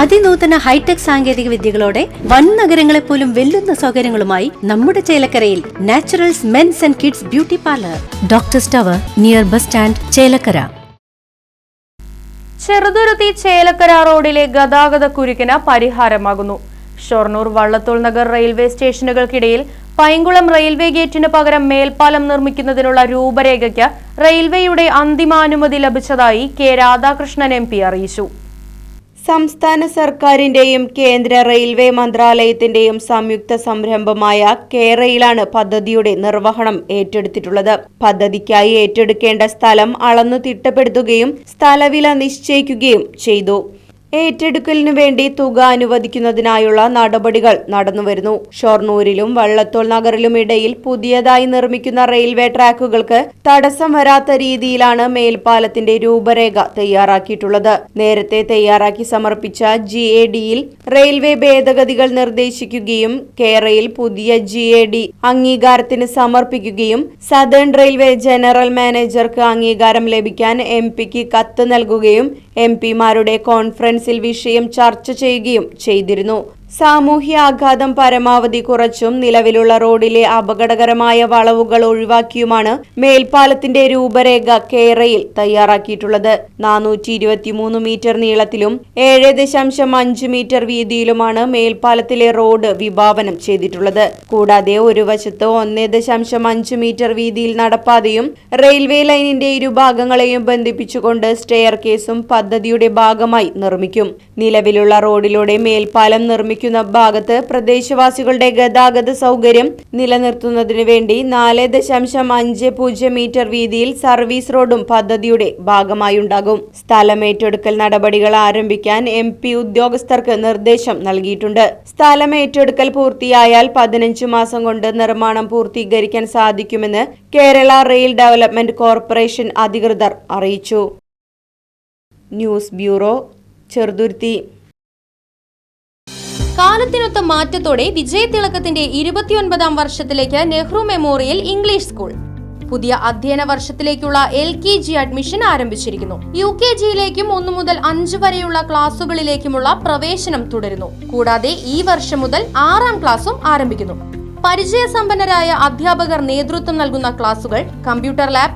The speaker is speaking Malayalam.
അതിനൂതന ഹൈടെക് സാങ്കേതിക വിദ്യകളോടെ വൻ നഗരങ്ങളെ പോലും വെല്ലുന്ന സൗകര്യങ്ങളുമായി നമ്മുടെ ചേലക്കരയിൽ Naturals men's and kids beauty parlour. Doctor സ്റ്റവർ near bus stand Chelakkara. Cheruthuruthy Chelakkara റോഡിലെ ഗതാഗത കുരുക്കിന് പരിഹാരമാകുന്നു. ഷൊർണൂർ വള്ളത്തോൾ നഗർ റെയിൽവേ സ്റ്റേഷനുകൾക്കിടയിൽ പൈങ്കുളം റെയിൽവേ ഗേറ്റിന് പകരം മേൽപ്പാലം നിർമ്മിക്കുന്നതിനുള്ള രൂപരേഖയ്ക്ക് റെയിൽവേയുടെ അന്തിമാനുമതി ലഭിച്ചതായി കെ രാധാകൃഷ്ണൻ എം അറിയിച്ചു. സംസ്ഥാന സർക്കാരിന്റെയും കേന്ദ്ര റെയിൽവേ മന്ത്രാലയത്തിന്റെയും സംയുക്ത സംരംഭമായ കേരയിലാണ് പദ്ധതിയുടെ നിർവഹണം ഏറ്റെടുത്തിട്ടുള്ളത്. പദ്ധതിക്കായി ഏറ്റെടുക്കേണ്ട സ്ഥലം അളന്നു തിട്ടപ്പെടുത്തുകയും സ്ഥലവില നിശ്ചയിക്കുകയും ചെയ്തു. ഏറ്റെടുക്കലിനു വേണ്ടി തുക അനുവദിക്കുന്നതിനായുള്ള നടപടികൾ നടന്നുവരുന്നു. ഷൊർണൂരിലും വള്ളത്തോൾ നഗറിലും ഇടയിൽ പുതിയതായി നിർമ്മിക്കുന്ന റെയിൽവേ ട്രാക്കുകൾക്ക് തടസ്സം വരാത്ത രീതിയിലാണ് മേൽപ്പാലത്തിന്റെ രൂപരേഖ തയ്യാറാക്കിയിട്ടുള്ളത്. നേരത്തെ തയ്യാറാക്കി സമർപ്പിച്ച ജി എ ഡിയിൽ റെയിൽവേ ഭേദഗതികൾ നിർദ്ദേശിക്കുകയും കേരയിൽ പുതിയ ജി എ ഡി അംഗീകാരത്തിന് സമർപ്പിക്കുകയും സദേൺ റെയിൽവേ ജനറൽ മാനേജർക്ക് അംഗീകാരം ലഭിക്കാൻ എം പിക്ക് കത്ത് നൽകുകയും എം പിമാരുടെ കോൺഫറൻസിൽ വിഷയം ചർച്ച ചെയ്യുകയും ചെയ്തിരുന്നു. സാമൂഹ്യ ആഘാതം പരമാവധി കുറച്ചും നിലവിലുള്ള റോഡിലെ അപകടകരമായ വളവുകൾ ഒഴിവാക്കിയുമാണ് മേൽപ്പാലത്തിന്റെ രൂപരേഖ കേരയിൽ തയ്യാറാക്കിയിട്ടുള്ളത്. നാനൂറ്റി ഇരുപത്തിമൂന്ന് മീറ്റർ നീളത്തിലും ഏഴ് ദശാംശം അഞ്ച് മീറ്റർ വീതിയിലുമാണ് മേൽപ്പാലത്തിലെ റോഡ് വിഭാവനം ചെയ്തിട്ടുള്ളത്. കൂടാതെ ഒരു വശത്ത് ഒന്ന് ദശാംശം അഞ്ച് മീറ്റർ വീതിയിൽ നടപ്പാതയും റെയിൽവേ ലൈനിന്റെ ഇരുഭാഗങ്ങളെയും ബന്ധിപ്പിച്ചുകൊണ്ട് സ്റ്റെയർ കേസും പദ്ധതിയുടെ ഭാഗമായി നിർമ്മിക്കും. നിലവിലുള്ള റോഡിലൂടെ മേൽപ്പാലം നിർമ്മിക്കുന്ന ഭാഗത്ത് പ്രദേശവാസികളുടെ ഗതാഗത സൗകര്യം നിലനിർത്തുന്നതിനു വേണ്ടി നാല് ദശാംശം അഞ്ച് പൂജ്യം മീറ്റർ വീതിയിൽ സർവീസ് റോഡും പദ്ധതിയുടെ ഭാഗമായുണ്ടാകും. സ്ഥലമേറ്റെടുക്കൽ നടപടികൾ ആരംഭിക്കാൻ എം പി ഉദ്യോഗസ്ഥർക്ക് നിർദ്ദേശം നൽകിയിട്ടുണ്ട്. സ്ഥലമേറ്റെടുക്കൽ പൂർത്തിയായാൽ പതിനഞ്ച് മാസം കൊണ്ട് നിർമ്മാണം പൂർത്തീകരിക്കാൻ സാധിക്കുമെന്ന് കേരള റെയിൽ ഡെവലപ്മെന്റ് കോർപ്പറേഷൻ അധികൃതർ അറിയിച്ചു. News bureau Cheruthuruthy. കാലത്തിനൊത്ത മാറ്റത്തോടെ വിജയതിളക്കത്തിന്റെ ഇരുപത്തിയൊൻപതാം വർഷത്തിലേക്ക് നെഹ്റു മെമ്മോറിയൽ ഇംഗ്ലീഷ് സ്കൂൾ. പുതിയ അധ്യയന വർഷത്തിലേക്കുള്ള എൽ കെ ജി അഡ്മിഷൻ ആരംഭിച്ചിരിക്കുന്നു. യു കെ ജിയിലേക്കും ഒന്നു മുതൽ അഞ്ച് വരെയുള്ള ക്ലാസുകളിലേക്കുമുള്ള പ്രവേശനം തുടരുന്നു. കൂടാതെ ഈ വർഷം മുതൽ ആറാം ക്ലാസും ആരംഭിക്കുന്നു. പരിചയസമ്പന്നരായ അധ്യാപകർ നേതൃത്വം നൽകുന്ന ക്ലാസുകൾ കമ്പ്യൂട്ടർ ലാബ്